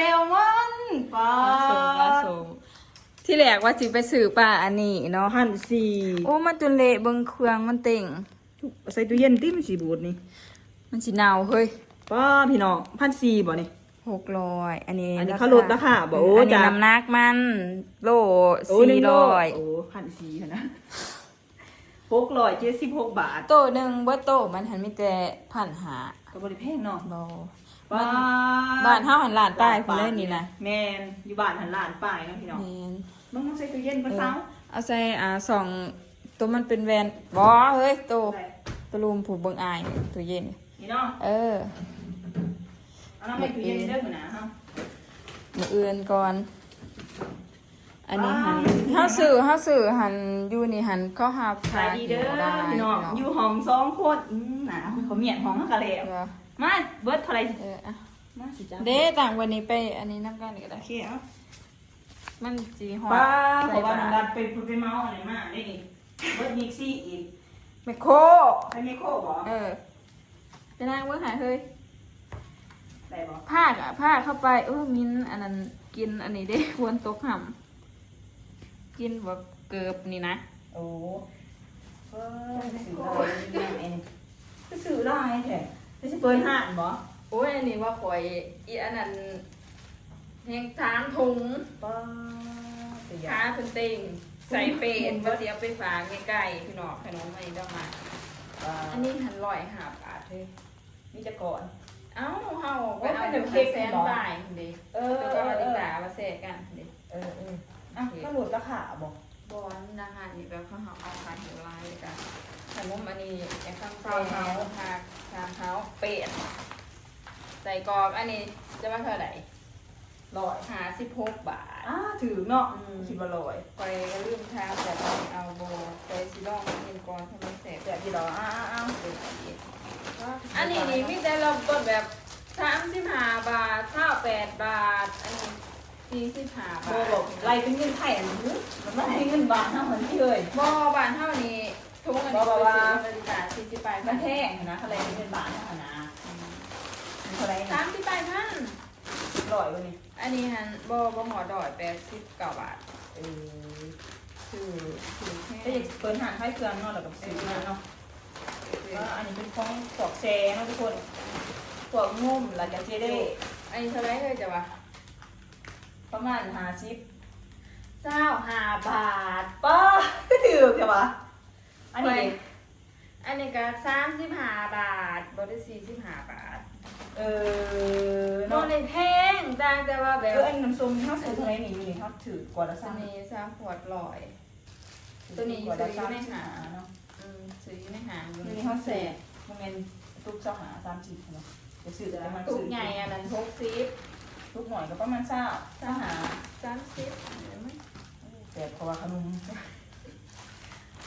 ซลมอนปลาปลาสมปลาสมที่แรกว่าสิไปซื้อปลาอันนี้เนาะพันสี่โอ้มันจนเละเบิ่งเครื่องมันเต่งใส่ตู้เย็นติ้มนสีบูดนี่ มันสิเน่าเฮ้ยป้าพี่น้องพันสี่บ่นี่หกร้อยอันนี้อันนี้เขาลดราคาบ่โอ้อันนี้จ้ะน้ำหนักมัน โลโอ้หนึ่สี่งโลร้อยโอ้พันสี่นะ หกร้อยเจ็ดสิบหกบาท โตหนึ่งเบ่โตมันหันมีแต่พันหาก็บริแพงเนาะบ่บ้านบ้านเฮาหันลานใต้พุ่นเลยนี่นะแมนอยู่บ้านหันหลานป้ายเนาะพี่น้องแม่นมึงต้องใส่ตู้เย็นปะเซาเอาใส่อ่าสองตัวมันเป็นแวนบ่เฮ้ยโตตะลุมผูดเบิ่งอายตัวเย็น นี่เนาะเออเอาน้ำไปตู้เย็นเด้อหัวหน้าเฮามืออื่นก่อน อันนี้หันว้าวเฮาซื้อเฮาซื้อหันอยู่นี่หันเขาหาขายดีเด้อได้พี่น้องอยู่ห้องสองคนอืมหนาเขาเมียนห้องเขากะเลวเออมาเบิร์ดเท่าไหรเอออะมาสิจ้าเด้ต่างวันนี้ไปอันนี้น้ำกันก็ได้โอเคเอามันจีหอดป้าใส่เขาว่าบาน้องตดัรดไปพูดไปเมาอะไรมาได้นี่เบิร์ดมิกซี่อีกไมโครใครไม่โคบอเออไปนั่งเบิ่งหาเฮ้ยได้บอภาคอะภาคเข้าไปเออมินอันนั้นกินอันนี้ได้ควรตกห่ำ กินแบบเกือบนี่นะโอ้เบิร์ดสื่อลายนี่เองก็สื่อลายแท้ไม่ใช่เปิดห้านบอโอ้ยอันนี้ว่าข่อยอีอันนั้นแหงช้างถุงป้าเสียค้าเป็นเต็งใส่เป็นว่าเสียไปฝากใกล้ๆพี่น้องขนมอะไรก็มาป้าอันนี้หันลอยหาบาทเลยมีจะก่อน เอ้าเฮาไปเอาโอ้ยเป็นเดี๋ยวเค้กแซนเหรอได้ดิเออแล้วเอก็อมาเอติดอตามาเสกกันดิเออเออ อะก็หลุดราคาบอกบอลนะฮะนี่แบบเขาเอาเอาขายหัวลายเลยกันขนมอันนี้ไอ้ข้างเท้าเท้าทาทาเท้าเป็ดใส่กรอกอันนี้จะว่าเท่าไหร่ลอยหาสิบหกบาทอ่าถือเนาะอืมคิดว่าลอยไปลืมทาแต่ไม่เอาโบไปซิลองกินก่อนทำไมเสร็จแต่ที่เราอ้าอ้าอันนี้นี่มีแต่เราต้นแบบสามสิบห้าบาทข้าวแปดบาท อันนี้ สี่สิบห้าโบบาทบอกไล่เป็นเงินไทยอันนี้มันไม่ให้เงินบาทเท่าเหมือนที่เลยบอบานเท่านี้ทุกอันนี้บ่บ่ว่าไปซื้อนาฬิกาสี่สิบแปดมันแพงนะอะไรเป็นเงินบาทเท่านะมันเท่าไหรสานะมสิบแปดพันลอยวันนี้อันนี้ฮันบอบอหอดอยแปดสิบเก้าบาทเออคือคือแค่ก็อยากเปิดหานไฟเครื่องเนาะแล้วกับซื้อมาเนาะว่าอันนี้เป็นของพวกแชร์เนาะทุกคนพวกงุ่มแล้วก็เจเด้อันนี้เท่าไรเลยจ้ะวะ ประมาณห้าสิบเจ้าห้าบาทป้าถือใช่ปะอันนี้ไปอันนี้ก็สามสิบห้าบาทบได้สี่สิบห้าบาท เออโนเนาะในแพงต่างแต่ว่าแบเอบออันน้ำส้มเขาซื้อเท่าไหรนี่อยู่นี่เขาถือกว่าละตัสาวมนี้สามขวดลอย ตัวนี้กว่าละซื้อสามไม่สิบหาห้าเนาะอืมซื้อในหางตัวนี้เขาแสบมันเป็นทุกเจ้าหาสามสิบเนาะจะซื้อแต่มันตุกซื้อใหญ่อันนั้นหกสิบ ทุกหน่อยก็ประมาณเศร้าเจ้าหาสามสิบเห็นไหมแสบเพราะว่าขนม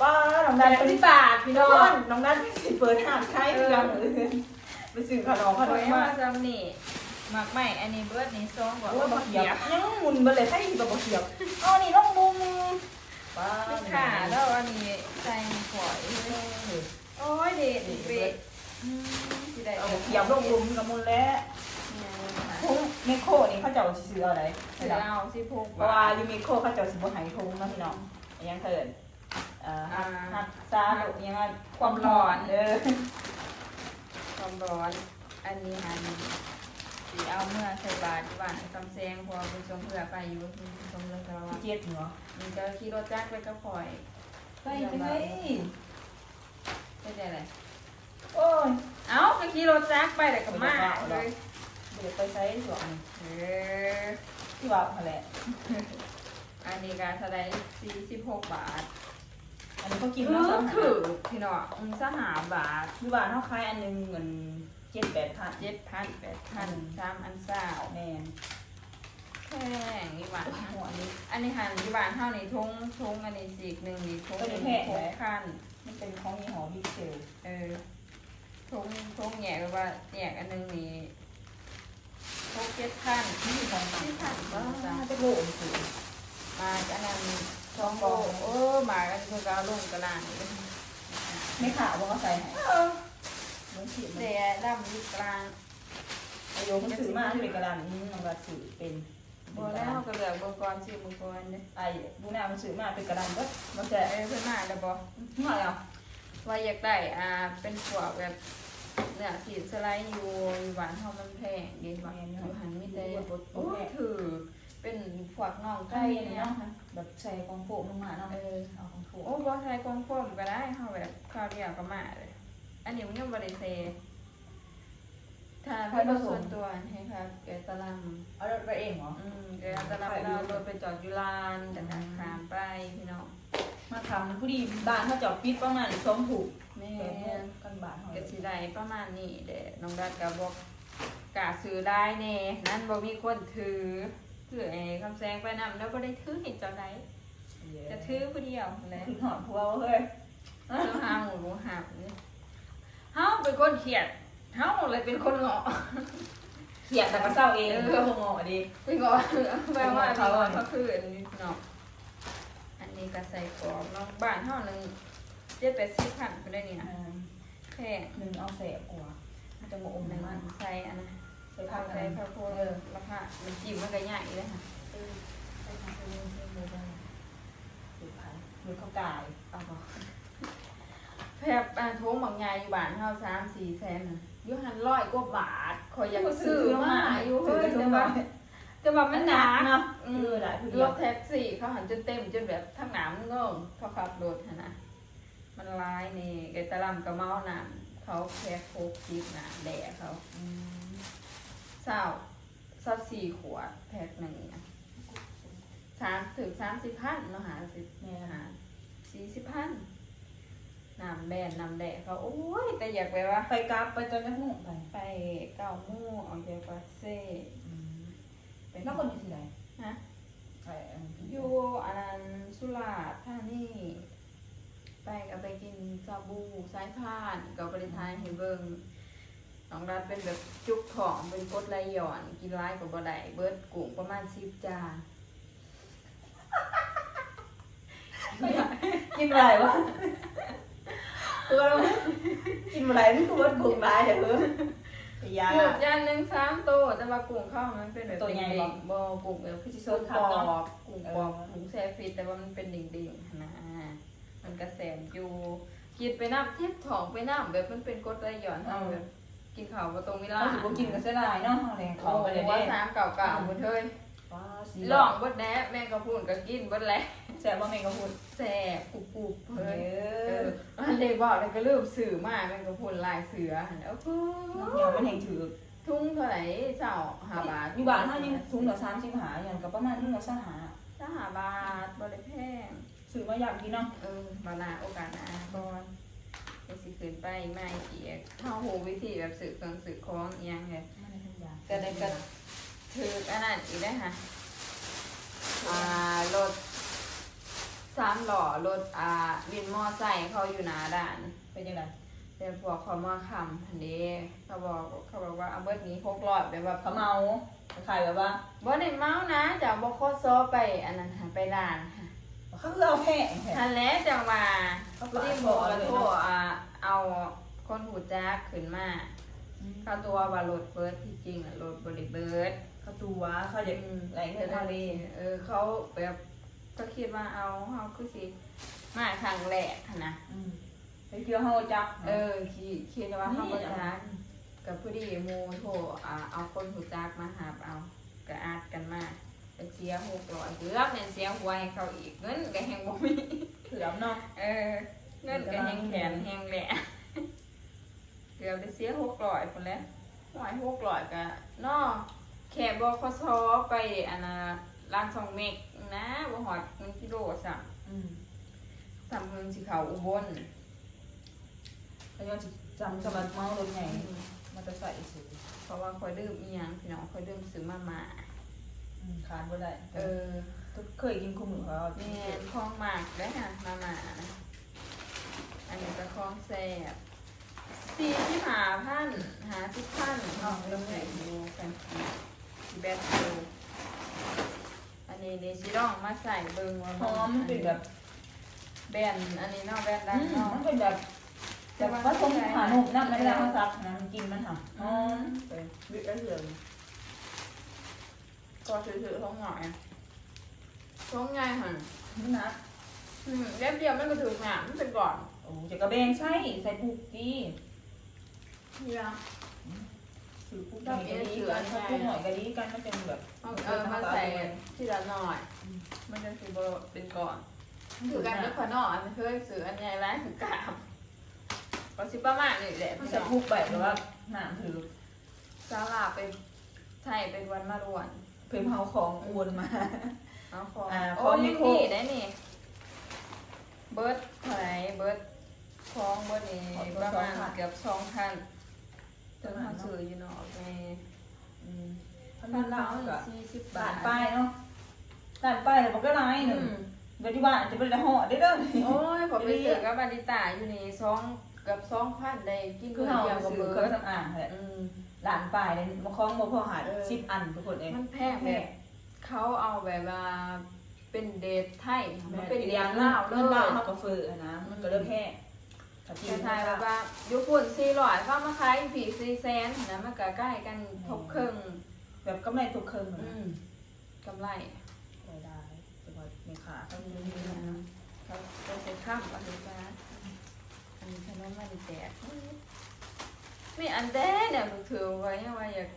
ป้าน้องดันแปเป็ดนสิบบาทพี่น้องน้องดันเป็นเปิดห้างใช้เรื่องเลยไปซื้อขนมขนโอ้มยมามาจำนี่หมักใหม่อันนี้เบิร์ดนี่ซองกว่าโอ้ยบ่บะเขีเขียยบบยังหมุนไปเลยใช่แบบบะเขียบเอานี่ต้องมุมป้าไม่ขาแล้วอันนี้ใส่ฝอยโอ้ยเด็ดเด็ดอืมสิได้เอาบะเขียบลงลุมกับมุนแล้วเนี่ย ทุ่งเมโคนี่เขาจะเอาซื้ออะไรซื้อเอาสิพกเพราะว่ายูเมโคเขาจะเอาสิบหายทุ่งนะพี่น้องยังเถิดเอ่อฮักฮักซาดุยังไงความร้อนเออความร้อน อันนี้หันสีเอาเมื่อใส่บาตรที่บ้านกำแซงพอเป็นชมเพื่อไปอยู่คุณชมเลยเราว่าเจ็ดเหรอมีเจ้าขี่รถจักรไปก็ปล่อยไปไปเลยไม่ได้เลยโอ้ย เอ้าไปขี่รถจักรไปแต่กับมาเลย เดี๋ยวไปใช้ส่วนเออที่ว่าอะไรอันนี้ก็เท่าไหรสี่สิบหกบาท อันนี้เขากินคืมาอสามคือพี่น้องอืมสหาบาทที่ว่าเขาขายอันหนึงเงินเจ็ดแปดพันเจ็ดพันแปดพันสามอันเศร้าแมนแพงนี่หวานหัวนี้ อันนี้หันที่บ้านเท่านี้ทงทงอันนี้สีกหนึ่งนี่ทงหนึ่งทงขั้นมันเป็นของยี่ห้อดีเซลเออทงทงแหยกแบบว่าแหยกอันหนึงนี่ ทงเจ็ดขั้นนี่อของขั้นว้าจะโลมสิมาอันนั้นทองโบเออมากันคือการลงกระลางนี่ไม่ขาวว่าเขาใส่ให้เออมันขีดมันเสียดำยู่กลางอโยมันสื่อมากเป็นกระดานนี้น้องรัดสือเป็นบ่แล้วก็เหลือเบงกรชื่อเบงกรเด้ไอ้บูน่ามันสื่อมากเป็นกระดานก็มันจะเอ้ยเพิ่นมาแล้วบ่หน่อยอะว่าอยากได้อ่าเป็นพวกแบบ เนื้อสีสไลด์อยู่อยู่บ้านเฮามันแพงเด้บ่อยู่หันมีแต่โอ้ยถือเป็นพวกน่องใกล้ไก่เนี่เนี่ยยเนาะแบบใส่กองโฟมลงมาเนาะเออเอากองโฟมโอ้บ่ใส่กองโฟมก็ได้เฮาแบบคราวเดียวก็มาเลยอันนี้มันยังบ่ได้ใส่ถ้าเป็นส่วนตัวให้ครับแกตะลำเอาไปเองเหรออืมแกตะลำเรารถไปจอดอยู่ลานจากการขามไปพี่น้อง มาทำผู้ดีบ้านเขาจะปิดประมาณสองถูกแม่เปิดโมงกันบ้านเขาก็สิได้ประมาณนี้เด้น้องรัดก็บอกกะซื้อได้แน่นั่นบ่มีคนถือคือไอ้คำแซงไปนำแล้วบ่ได้ถือให้เจ้าใดจะถือผู้เดียวแหละคือหอมพัวเฮ้ยเจ้าหาหมูหมูหับนี่เฮาเป็นคนเขียดเฮาเลยเป็นคนเหงาะเขียนแต่ก็เศร้าเองเพื่อพงอดีเป็นเหงาะแปลว่าเขาเขาคืออันนี้เนาะอั นนี้ก็ใส่กรอบเนาะบ้านเฮานึงเจ็ดแปดสิบพันก็ได้นี่นะแพงหนึ่งเอาแสบกว่ามันจะงงหในนึ่งมันใส่อันนั้นใส่ผัผักกใส่อะไรข้าวโพดราคามันจิ้มมันก็ใหญ่เลยค่ะใส่ผักอะไรใส่เลยได้หรือผักหรือข้าวกายเอาบ่แพบอ่าโถงบางใหญ่อยู่บ้านเฮาสามสี่แสนน่ะอยู่หันร้อยกว่าบาทคอยอยากซื้อมาอยู่เฮ้ยแต่ว่า แต่ว่ามันหนักเนาะอืเอมอหลายผู้เดีรยวถแท็กซี่เขาหันจนเต็มจนแบบทั้งหนามงงเขาขับรถหั่นนะมันลายนี่ไอ้ตะลำกระเมาหนามเขาแพ็คโคกจิบหนาแดดเขาอืมเศร้าเศร้าสี่ขวดแพ็คหนึ่งอะสามถึงสามสิบพันเนาะหาสิบแม่หาสี่สิบพันน้ำแบนน้ำแดดเขาโอ้ยแต่อยากไปว่า ไปกราฟไปจนจะหุ่งไป ไปเก้าหมู่ออกจากปากเซ่ไป แล้วคนอยู่ที่ไหนฮะไปอันอยู่อันนั้นสุราษฎร์ธานีไปก็ไปกินซาบูสายพานก็บริทายให้เบิ่งน้องรัดเป็นแบบจุกของเป็นกรดไหลหย่อน กินร้ายกับบ่ได้เบิดกุ้งประมาณสิบจานกินอะไรวะตัวเรากินอะไรนี่คือว่าบุกร้ายเดี๋ยวเพิ่มยาหมดจานหนึ่งสามตัวแต่ว่ากุ้งเข้ามันเป็นแบบตัวใหญ่เด้บ่งๆบ่กุ้งแบบคือสิสสดดครัปบอเนาะกกุ้งปอกกุ้งแซ่ฟิตแต่ว่ามันเป็นดิ่งๆนะมันกระแสมอยู่กินไปน้ำเทียบท้องไปน้ำแบบมันเป็นกรดไหลหย่อนเฮาแบบ กินข้าวบ่ตรงเวลาเราสิบ่กินกันเสียดายเนาะเอาแรงเขาไปเลยว่าเด้ สามเก่าๆหมดเฮ้ย ว้าสีลองเบดแหน่แม่งก็พูดก็กินเบดแหละแสบว่าแมงกะพรุนแซ่บกรุบกรุบเอเฮ้ยเออออันเด็กบอกเลยก็ลืมสื่อมาแม่งก็พูดลายเสือแล้วก็เดี๋ยวมันแห่งถือทุ่งเท่าไหร่เสาหาบาทอยู่บ้านถ้ายังสูงกว่าสามสิบหาอย่างกับประมาณนึงกับสหาถ้าหาบาทบริแพงซื้อมาอยากกินเนาะเออบานาโอกาสหนาก่อนไปสิขึ้นไปไม่เอียกเข้าหูวิธีแบบสื่อเครื่องสื่อคล้องอิหยังไง ก็ได้ก็ ถืออันนั้นอีกได้ค่ะอ่ารถสามหล่อรถอ่าวินมอไซค์เขาอยู่หน้าด่านเป็นยังไงแต่พวกเขามาคำอันนี้เขาบอกเขาบอกว่าเอาเบิดนี้หกร้อยแบบว่าเขาเมาขายแบบว่าบ่ได้เมานะจากบ่โคโซไปอันนั้นหาไปด่านค่ะเขาคือเอาแห้งแท้ทันแล้วจังว่าเขาผู้ปาที่ดบบ่อกเลแล้วยโทรเนาะอ่าเอาคนหูจักขึ้นมาเขาตัวว่ารถเบิดที่จริงอะรถบริเบิด เขาตัวเขาอยากไหลเงินทะเลเออเขาแบบก็คิดว่าเอาเขาคือสิมาครั้งแรกหั้นนะอืมไปเที่ยวเฮาจับเออคิดคิดว่าเขาบริการกับผู้ดีหมูโทรอ่าเอาคนหูจักมาหาบเอากระอาดกันมาไปเสียหกร้อยเกือบเนี่ยเสียหัวให้เขาอีกเงินก็แหงบ่มีเถื่อมเนาะเออเงินก็แหงแขนแหงแหละเกือบได้เสียหกร้อยคนแล้วหวยหกร้อยก็เนอ แค่บคสไปอันน่ะร้านสองเมกนะบ่หอดหนึ่งกิโลสั่งอืมสั่งเมืองสิเขาอุบลเขาจะจำสมัครเมารถไงมันจะใส่สูงเพราะว่าคอยดื่มอีหยังพี่น้องคอยดื่มซื้อมาม่าอืมขาดบ่ได้เออเคยกินคู่มือเขาแม่นคลองหมากได้อค่ะมาม่านะอันนี้ก็คลองแซ่บสี่ที่หาพันหาสิบพันเนาะลงไหนดูกันสี แบทโูอันนี้เดซิลองมาใส่เบิ่งว่าหอมมันเป็นแบบแบนอันนี้เนาะแบนอืด้านมนอกมันเป็นแบบแต่ว่าทรงหาหนุ่มน้ำในเวลาเขาซักนะมันกินมันหอมอืมไปวิทย์ได้เลยก็ถือๆท้องหน่อยท้องง่ายหันนี่นะอืมเล็บเดียวมันก็ถือหนามมันเป็นก่อนโอ้จะกระเบนใช่ใส่ปุกดีนี่ละ ถือปุกหน่อยก็ดีกันถ้าปุกหน่อยก็ดีกันมันเป็นแบบเอาเออมาใส่ทีละหน่อย มันจะคือเป็นก่อนถือกันไม่ขอนออันเคยซื้ออันใหญ่ร้ายถือกามก็สิประมาณนี่แหละมันพี่จะน้องปุกแบบหรือว่าหนามถือซาลาเป็นไทยเป็นวันมารวนเพิ่มเฮาของอวนมาเอาของอ่าโอ้ของยนิยังโคดีได้นี่เบิร์ดเท่าไหร่เบิร์ดของเบิร์ดนี่ประมาณเกือบสองพัน จนเขาซื้ออยู่เนาะในอืมพัพันนพันละลาวก็สี่สิบบาด่าทนป้ายเนาะด่านป้ายแต่มันก็ร้ายหอืนึ่งมเดี๋ยวที่บ้านจะเป็นอะไรห่อได้เด้อโอ้ยผมไปซื้อกับบาริตาอยู่นี่สองเกือบสองพันได้กินคือมื้อเฮาเดียวกับซื้อเบิเครื่อร์งดสำอางแหละอืมหลานป้ายเนี่ยมาคล้องมาพอหาเออสิบอันทุกคนเองมันแพงแบบเขาเอาแบบว่าเป็นเดทไทยมันเป็เป็นนอีเดกอย่าทงนึงลาวเลเรื่องยลาวเฮาก็เฟือนะมันก็เริ่มแห้ถ้าแต่ไทยแบบว่ายุปุ่นสี่ร้อยฟ้ามาขายผีสี่แสนนะมันก็ใกล้กันทบครึ่งแบบกำไรทุกเครื่องอืมกำไรได้ได้แต่ว่ามีขาเขามีเขาจะใช้ข้ามอันนี้จ้าอันนี้ขนมมันแจกมีอันแดเนี่ยมือถือไว้ว่าอยาก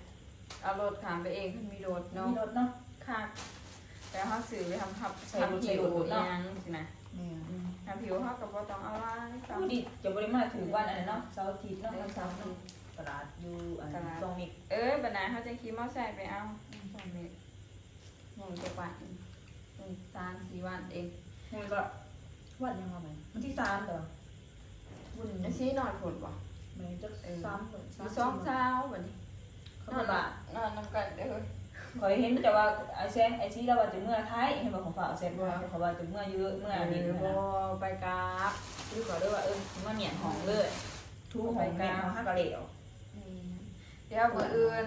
เอารถขามไปเองมันมีรถเนาะมีรถเนาะค่ะแต่เขาสื่อไปทำขับใส่รถทำใส่ผิวรถเนาะยังสินะ นี่ทำผิวเขากับว่าต้องเอาไว้ตามผู้ดีจะบริมาถึงวันอะไรเนาะเสาร์อาทิตย์เนาะวันเสาร์เนาะตลาดอยู่อันซองมิกเอ้ยบันไดเขาจะขี่มอเตอร์ไซค์ไปเอาสองเมตรยังจะกว่าอีกเป็นสามสี่วันเองมันก็วันยังไงไหมวันที่สามเด้อวันไอ้ชี้นอนผลบ่มันจะสามเหมือนสีสองเช้าวันนี้เขานอนบอกนอนนำกันเด้อ คอยเห็นแต่ว่าไอ้แซงไอ้ซีเราว่าจะเมื่อไทยเห็นบอกของฝ่ายแซงว่าเขาว่าจะเมื่อเยอะเมื่ออันนี้เออนะบ่ไปกราบคือขอด้วยว่าเออเมื่อเหมียนหองเลยทูหองเหมียนหองห้ากะเหลวเดี๋ยวมื้ออื่น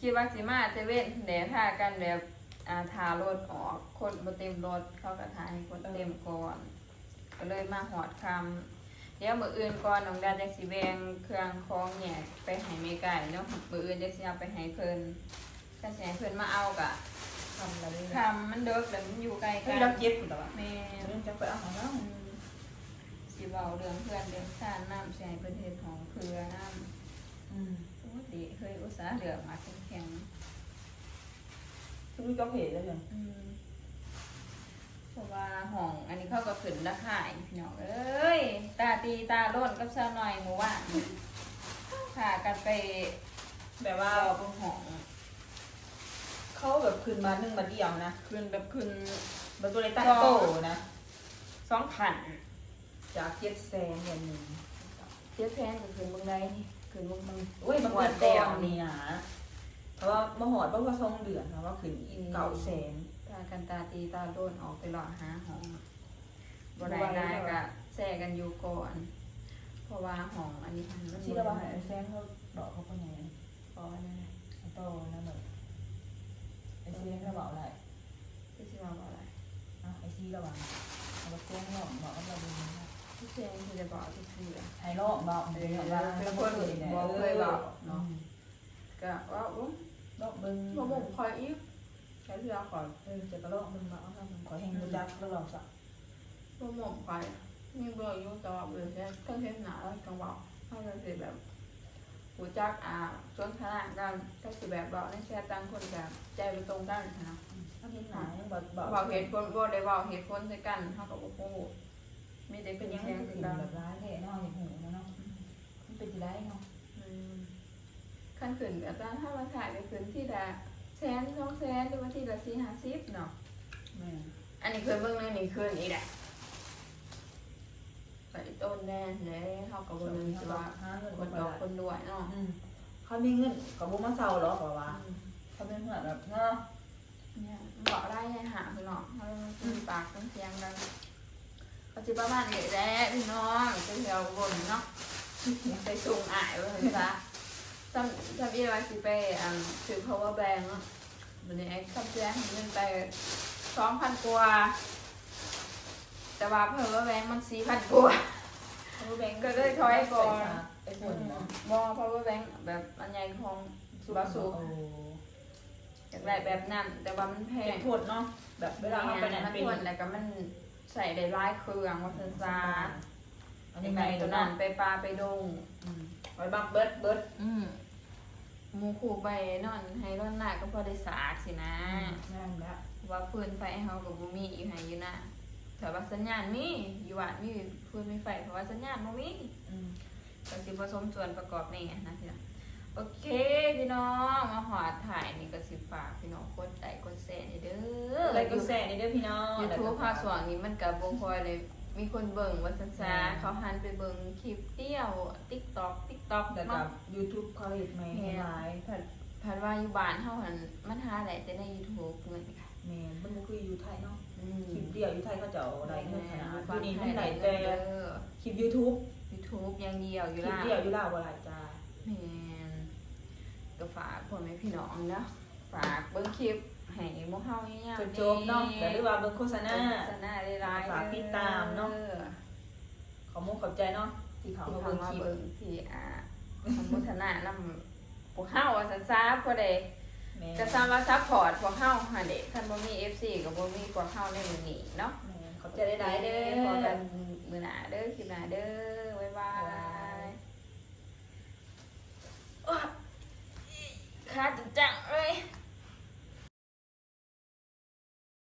คิดว่าสิมาเซเว่นแดดท่ากันแบบอ่าทารถออกคนบ่เต็มรถเขาก็ถ่ายให้คนเต็มก่อนก็เลยมาหอดคำเดี๋ยวมื้ออื่นก่อนน้องดาจังสิแบ่งเครื่องของแหยกไปให้แม่ไก่เนาะมื้ออื่นจังสิเอาไปให้เพิ่น ถ้าสิให้เพิ่นมาเอาก็ทำอะไรคำมันเด้อแล้วมันอยู่ไกลกัคืนอเราเก็บอยู่แต่ว่าแม่เรื่องจะไปเอาของเราอืมสิเว้าเรื่องเพื่อนเรื่องชาติน้ำใช้เพิ่นเฮ็ดของเพื่อน้ำอืมโอ้ดีเคยอุตสาห์เหลือมาแข็งคือก็เพจแล้วยังๆอืมเพราะว่าห้องอันนี้เขาก็ขึ้นราคาอีกพี่น้องเอ้ยตาตีตาโล่นกับซาหน่อยหมู่ว่านพากันไปแบบรว่าอบนห้อง เขาแบบคืนมาหนึ่งมาเดียวนะขึ้นแบบขึ้นแบบตัวเล็กตั้งโตนะสองพันจากเจ็ดแสนเดือนหนึ่งเจ๊แพงก็ขึ้นเมืองใดนี่ขึ้นเมืองมึงโอ้ยมาเกิดก่อนนี่นะเพราะว่ามาหอดเพราะว่าทรงเดือนเพราะว่าขึ้นอีกเก่าแสนพากันตาตีตาโล่นออกไปหลอหาห้องบ่ได้ได้ก็แช่กันอยู่ก่อน เพราะว่าห้องอันนี้มันมันที่เราว่าไอ้แซงเขาบอกเขาเป็นไงพอนั่นแหละไอ้โตนั่นแบบไอ้ซีเขาบอกอะไรพี่สิว่าบ่อะไรอะไอ้ซีระวังเอาไปแซงหลอกบอกว่าเราดูนะพี่เชนคือจะบอกทุกทีอะไอ้โลกบอกเดี๋ยวว่าเราเคยเนี่ยก็ก็ว่าอุ้มโลกบึงบ่หมคอยอีกใช้เสื้อก่อนเออจะกระโลกบึงบอกว่ามันขอแห้งรู้จักแล้วลองสักบ่หมคอยมีเบอร์อยู่แต่ว่าเบอร์แค่ต้องเฮ็ดหนาแล้วจังบอกถ้าจะสิแบบ หูจักอ่าส่วนขนาดกันก็สิแบบบอกในแชร์ต่างคนแบบใจไปตรงกันนะถ้าเห็นหนายังบอกบอกเว้าเหตุผลบ่ได้เว้าเหตุผลใส่กันเฮาก็บ่ฮู้มีแต่เป็เป็นนยังแชไงร์คืคืออกันแบบร้ายแท้เนาะอย่างหูเนาะมันเป็นยังไงเนาะอืมขั้นขึ้นแบบว่าถ้ามาถ่ายไปขึ้นที่ละแสนสองแสนหรือว่าที่ละสี่ห้าสิบเนาะแม่อันนี้คืนเบื้องหนึงนี่คืนอีกแหละไป ต้นแน่เลยเขากับส่วนนนี้จะเขาว่าหาเงินคคนนดดออกกคนด้วยเนาะเขามีเงินกับบุมาเซาหรอบอกว่าเขาเป็นเหมือนแบบเนาะเนี่ยบอกได้ยังหาพี่น้องเขามีปากต้องเสียงกันปัจจุบันมาเนี่ยแหละพี่น้องจะเที่ยวบนเนาะไปสูงอ่ายไว้เลยจ้ะจำจำอีไว้สิไปอ่าถือ power bank เนาะวันนี้ไอ้ขับแจ้งเงินไปสองพันกว่า แต่ว่า power bank มันสี่พันกว่า power bank ก็เลยถอยก่อน ไอ้ฝนเนาะบอ power bank แบบอันใหญ่ของสุบาสุโอ้อยากได้แบบนั้น แต่ว่ามันแพเป็งนทดเนาะ แบบเวลาเราไปไหนมันเป็นทนแล้วก็มันใส่ได้หลายเครื่องว่าซันซาอันในนี้ไก่ไงตัตัววนั้นั้นนไปปลาไปดงไว้บักเบิดเบิดอืมหมูขู่ไปนอนให้ร้อนหน้าก็พอได้สากสินะงานแล้วว่าฟืนไฟเฮากับบุมีอยู่ให้อยู่นะ แต่ว่าสัญญาณมีอยู่วัดมีฟืนมีไฟเพราะว่าสัญญาณบ่มีอืมก็สิผสมส่วนประกอบนี่นะพี่น้องโอเคพี่น้องมาหอดถ่ายนี่ก็สิฝากพี่น้องกดไลค์กดแชร์นี่เด้ออะไรก็แซ่นี่เด้อพี่น้องยูทูบภาคสว่างนี้มันกับโบคอยเลยมีคนเบิ่งว่าซาซาเขาหันไปเบิ่งคลิปเดียว TikTok TikTok แต่มากับ YouTube เขาเห็นไหมให้หลายผัดผัดว่าอยู่บ้านเฮาหันมันหาได้แต่ใน YouTube เงินค่ะแม่นมันบ่คืออยู่ไทยเนาะอืม คลิปเดียวอยู่ไทยเขาจะเอาได้เงินขนาดฟัที่งนี่ไทมันยไหลได้แต่เด้อคลิป YouTube YouTube อย่างเดียวอคยู่ลิปล่ะเดียวอยู่ลาวบ่หลายจ้าแม่นก็ฝากพ่อแม่พี่น้องเนาะฝากเบิ่งคลิปให้หมู่เฮาเนี่ยจนจบเนาะแต่หรือว่าเบิ่งโฆษณา โฆษณาได้หลายฝากติดตามเนาะ ออ ขอมุกขอบใจเนาะที่เขาที่มาเขาเบิ่งมาคลิปเบิ่งที่อ่าสมุทนานำพวกเฮาว่าซั่นซาบ่ได้ จะสามารถซัพพอร์ตพวกเข้าหาเด็กท่านบ่มี FC กับบ่มีพวกเข้าในมือนี้เนาะจะได้ได้เด้อพอกันมือหนาเด้อคิดหนาเด้อบ๊ายบายบาย ยคาดจังเลย